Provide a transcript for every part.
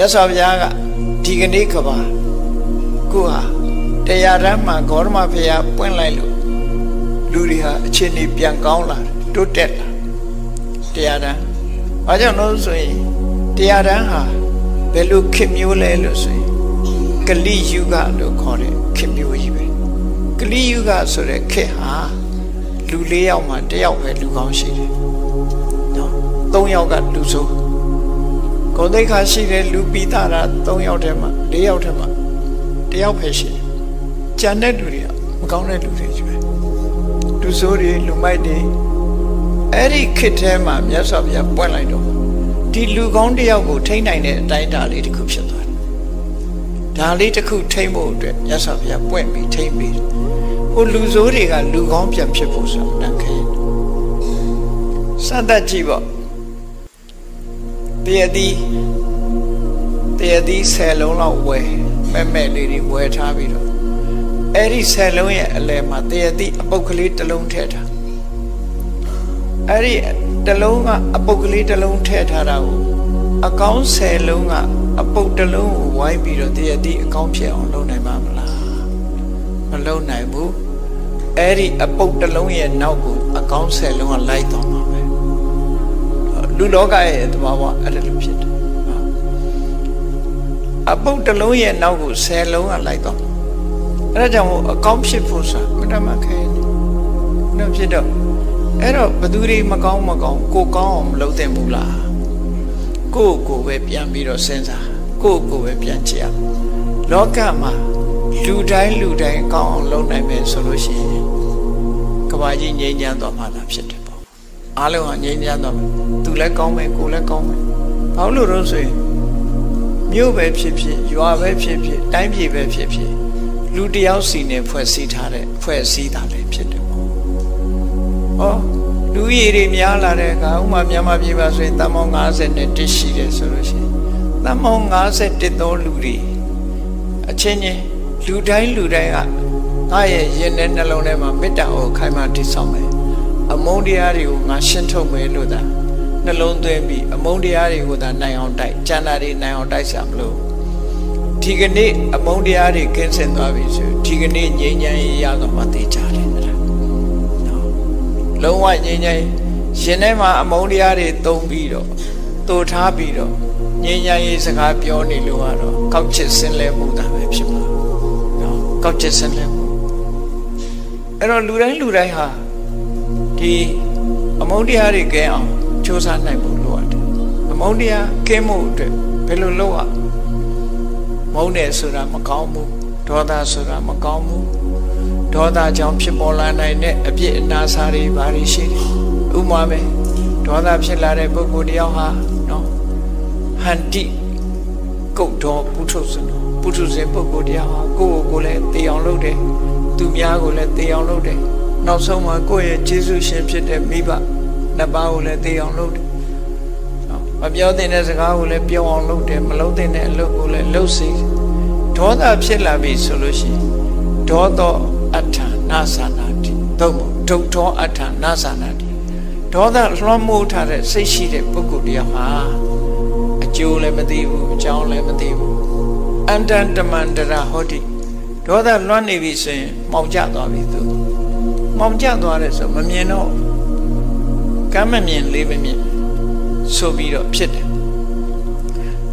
မြတ်စွာဘုရားကဒီကနေ့ကဘာခုဟာတရားဓမ္မဂေါရမဘုရားပွင့်လိုက်လို့လူတွေဟာအချင်းကြီးပြန်ကောင်းလာတယ်တိုးတက်လာတရားဓမ္မဘာကြောင့်လို့ဆိုရင်တရားဓမ္မဟာဘယ်လိုခေတ်မျိုးလဲလို့ဆိုရင်ကလိယုဂလို့ခေါ်တဲ့ခေတ်မျိုးကြီးပဲကလိယုဂဆိုတဲ့ခေတ်ဟာလူ၄ယောက်မှတစ်ယောက်ပဲလူကောင်းရှိတယ်နော်၃ယောက်ကလူဆိုး ဂုံတိတ်ခါရှိတဲ့လူပိသရာ3ယောက်ထဲမှာ4ယောက်ထဲမှာတယောက်ပဲရှိတယ်။ကြံတဲ့လူတွေကမကောင်းတဲ့လူတွေကြီးပဲ။လူဆိုးတွေလူမိုက်တွေအဲ့ဒီခေတ်ထဲမှာမြတ်စွာဘုရားပွင့်လိုက်တော့ဒီလူကောင်းတယောက်ကိုထိန်းနိုင်တဲ့အတိုင်းအတာလေးတစ်ခုဖြစ်သွားတယ်။ဒါလေးတစ်ခုထိန်းဖို့အတွက်မြတ်စွာဘုရားပွင့်ပြီးထိန်းပြီးဟိုလူဆိုးတွေကလူကောင်းပြန်ဖြစ်ဖို့ဆိုတာတန်ခဲ။စသတ်ကြည့်ပေါ့။ တရသည်တရသည်ဆယ်လုံးလောက်ဝဲမဲ့မဲ့လေးတွေဝဲထားပြီးတော့အဲ့ဒီဆယ်လုံးရဲ့အလယ်မှာတရသည်အပုတ်ကလေးတစ်လုံးထည့်ထားအဲ့ဒီတစ်လုံးကအပုတ်ကလေးတစ်လုံးထည့်ထားတာကိုအကောင်းဆယ်လုံးကအပုတ်တစ်လုံးကိုဝိုင်းပြီးတော့တရသည်အကောင်းဖြစ်အောင်လုပ်နိုင်မှာမလားမလုပ်နိုင်ဘူးအဲ့ဒီအပုတ်တစ်လုံးရဲ့နောက်ကိုအကောင်းဆယ်လုံးကလိုက်တော့မှာပဲ လူလောကရဲ့သဘာဝအဲ့ဒါလိုဖြစ်တယ်နော်အပုတ်တစ်လုံးရဲ့နောက်ကိုဆယ်လုံးကလိုက်တော့အဲ့ဒါကြောင့်မို့အကောင်းဖြစ်ဖို့ဆိုတာမတမခဲနေနော်ဖြစ်တော့အဲ့တော့ဘသူတွေမကောင်းမကောင်းကိုကောင်းအောင်မလုပ်သင့်ဘူးလားကိုယ့်ကိုယ်ပဲပြန်ပြီးတော့စဉ်းစားကိုယ့်ကိုယ်ပဲပြန်ကြည့်ရအောင်လောကမှာလူတိုင်းလူတိုင်းကောင်းအောင်လုပ်နိုင်မယ်ဆိုလို့ရှိရင်ကဘာကြီးငြိမ်းချမ်းသွားမှသာဖြစ်တယ်ပေါ့ အားလုံးကငြိမ်းချမ်းတော့မယ်သူလည်းကောင်းမယ်ကိုယ်လည်းကောင်းမယ်ဘာလို့လို့ဆိုရင်မြို့ပဲဖြစ်ဖြစ်ရွာပဲဖြစ်ဖြစ်တိုင်းပြည်ပဲဖြစ်ဖြစ်လူတယောက်စီနဲ့ဖွဲ့စည်းထားတဲ့ဖွဲ့စည်းတာလည်းဖြစ်တယ်ပေါ့ဟောလူရည်တွေများလာတဲ့အခါဥမာမြန်မာပြည်ပါဆိုရင်တန်ပေါင်း50နဲ့တစ်ရှိတယ်ဆိုလို့ရှိရင်တန်ပေါင်း51သောလူတွေအချင်းချင်းလူတိုင်းလူတိုင်းကငါရဲ့ရင်ထဲနှလုံးထဲမှာမေတ္တာကိုခိုင်မာတည်ဆောက်မယ် အမုန်းတရားတွေကိုငါရှင်းထုတ်မယ်လို့သာနှလုံးသွင်းပြီးအမုန်းတရားတွေကိုသာနိုင်အောင်တိုက်ကျန်တာတွေနိုင်အောင်တိုက်စားမလို့ဒီကနေ့အမုန်းတရားတွေကင်းစင်သွားပြီဆိုဒီကနေ့ငြိမ်းချမ်းရေးရတော့မှသိကြတယ်မလားနော်လုံးဝငြိမ်းချမ်းရေးရှင်ထဲမှာအမုန်းတရားတွေတုံးပြီးတော့တူထားပြီးတော့ငြိမ်းချမ်းရေးစကားပြောနေလို့ကတော့ကောက်ချစ်စင်လဲမှုတာပဲဖြစ်မှာနော်ကောက်ချစ်စင်လဲမှုအဲ့တော့လူတိုင်းလူတိုင်းဟာ ဒီအမုန်းတရားတွေကဲအောင်စ조사နိုင်ဖို့လိုအပ်တယ်အမုန်းတရားကင်းမှုအတွက်ဘယ်လိုလုပ်ရမုန်းတယ်ဆိုတာမကောင်းဘူးဒေါသဆိုတာမကောင်းဘူးဒေါသကြောင့်ဖြစ်ပေါ်လာနိုင်တဲ့အပြစ်အနာစာတွေဘာတွေရှိတယ်ဥပမာပဲဒေါသဖြစ်လာတဲ့ပုဂ္ဂိုလ်တယောက်ဟာနော်ဟန္တိကုတ်တော်ပုထုဇဉ်တော်ပုထုဇဉ်ပုဂ္ဂိုလ်တယောက်ဟာကိုယ့်ကိုယ်ကိုလည်းတေအောင်လုပ်တယ်သူများကိုလည်းတေအောင်လုပ်တယ် နောက်ဆုံးမှာကိုယ့်ရဲ့ကျေးဇူးရှင်ဖြစ်တဲ့မိဘနှစ်ပါးကိုလည်းသိအောင်လုပ်တယ်။မပြောသင့်တဲ့စကားကိုလည်းပြောအောင်လုပ်တယ်မလုပ်သင့်တဲ့အလုပ်ကိုလည်းလုပ်စေဒေါသဖြစ်လာပြီဆိုလို့ရှိရင်ဒေါသောအထာနာသနာတိသို့မဟုတ်ဒုက္ထောအထာနာသနာတိဒေါသလွှမ်းမိုးထားတဲ့စိတ်ရှိတဲ့ပုဂ္ဂိုလ်တရားဟာအကျိုးလည်းမသိဘူးအကြောင်းလည်းမသိဘူးအန္တန်တမန္တရာဟောတိဒေါသလွှမ်းနေပြီဆိုရင်မှောင်ကျသွားပြီသူ မောင်ကျသွားတယ်ဆိုမမြင်တော့ကမ်းမမြင်လေးမမြင်ဆိုပြီးတော့ဖြစ်တယ်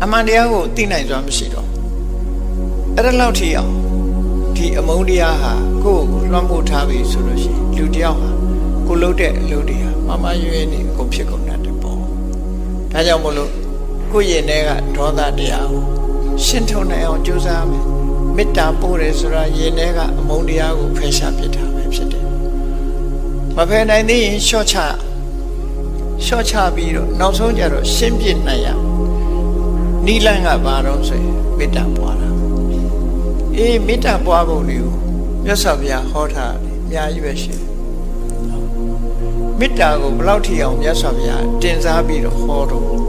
အမှန်တရားကိုသိနိုင်စွာမရှိတော့အဲ့ဒါလောက်ထိအောင်ဒီအမုန်းတရားဟာကိုယ့်ကိုလွှမ်းမိုးထားပြီဆိုလို့ရှိရင်လူတယောက်ဟာကိုလှုပ်တဲ့အလုပ်တွေဟာမမရွရွနေကုန်ဖြစ်ကုန်တတ်တယ်ပေါ့ဒါကြောင့်မို့လို့ကိုယ့်ရင်ထဲကဒေါသတရားကိုရှင်းထုတ်နိုင်အောင်ကြိုးစားရမယ်မေတ္တာပို့တယ်ဆိုတာရင်ထဲကအမုန်းတရားကိုဖယ်ရှားပစ်တာပဲဖြစ်တယ် မဖယ်နိုင်သေးရင်ရှော့ချရှော့ချပြီးတော့နောက်ဆုံးကျတော့ရှင်းပြနိုင်ရနီလန်းကဘာတော့ဆိုရင်မေတ္တာပွားတာအေးမေတ္တာပွားဖို့လေကိုမြတ်စွာဘုရားဟောထားတယ်အများကြီးပဲရှိတယ်မေတ္တာကိုဘယ်လောက်ထိအောင်မြတ်စွာဘုရားတင်စားပြီးတော့ဟောတော့